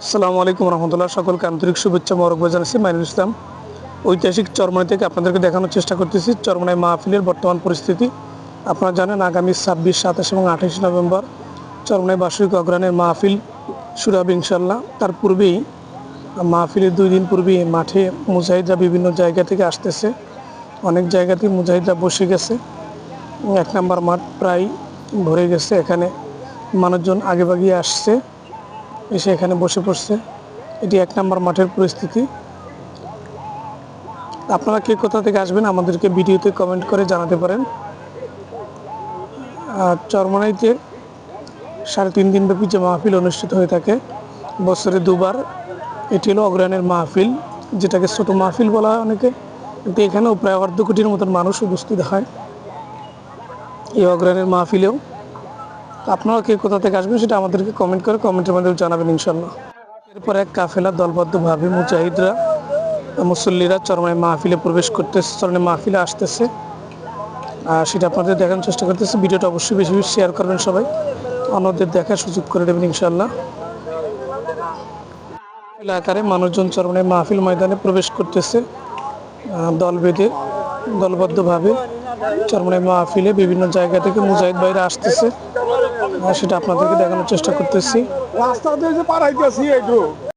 আসসালামু আলাইকুম রহমতুল্লাহ। সকলকে আন্তরিক শুভেচ্ছা মরকবাদ জানাচ্ছি। মাইনুল ইসলাম, ঐতিহাসিক চরমনাই থেকে আপনাদেরকে দেখানোর চেষ্টা করতেছি। চরমনাই মাহফিলের বর্তমান পরিস্থিতি। আপনারা জানেন, আগামী ছাব্বিশ, সাতাশ এবং আঠাশ নভেম্বর চরমনাই বার্ষিক অগ্রাণের মাহফিল শুরু হবে ইনশাল্লাহ তার পূর্বেই, মাহফিলের দুই দিন পূর্বেই মাঠে মুজাহিদরা বিভিন্ন জায়গা থেকে আসতেছে। অনেক জায়গাতেই মুজাহিদরা বসে গেছে। এক নম্বর মাঠ প্রায় ভরে গেছে, এখানে মানুষজন আগে বাগিয়ে আসছে, এসে এখানে বসে পড়ছে। এটি এক নম্বর মাঠের পরিস্থিতি। আপনারা কে কোথা থেকে আসবেন আমাদেরকে ভিডিওতে কমেন্ট করে জানাতে পারেন। আর চরমনাইতে সাড়ে তিন দিনব্যাপী যে মাহফিল অনুষ্ঠিত হয়ে থাকে, বছরে দুবার, এটি হলো অগ্রহায়ণের মাহফিল, যেটাকে ছোট মাহফিল বলা হয় অনেকে। কিন্তু এখানেও প্রায় অর্ধ কোটির মতন মানুষ উপস্থিত হয়। এই অগ্রহায়ণের মাহফিলেও। আপনারা কে কোথা থেকে আসবেন সেটা আমাদেরকে কমেন্ট করে কমেন্টের মাধ্যমে জানাবেন ইনশাল্লাহ এরপর এক কাফেলা দলবদ্ধভাবে মুজাহিদরা মুসল্লিরা চরমায় মাহফিলে প্রবেশ করতেছে চরণে মাহফিলে আসতেছে। আর সেটা আপনাদের দেখানোর চেষ্টা করতেছে। ভিডিওটা অবশ্যই বেশি বেশি শেয়ার করবেন সবাই। অন্যদের দেখার সুযোগ করে দেবেন ইনশাল্লাহ এলাকারে মানুষজন চরমায় মাহফিল ময়দানে প্রবেশ করতেছে দল বেঁধে দলবদ্ধভাবে। চরমনে মাহফিলে বিভিন্ন জায়গা থেকে মুজাহিদ ভাইরা আসতেছে। সেটা আপনাদেরকে দেখানোর চেষ্টা করতেছি। রাস্তা দিয়ে যে পারাইতেছি একটু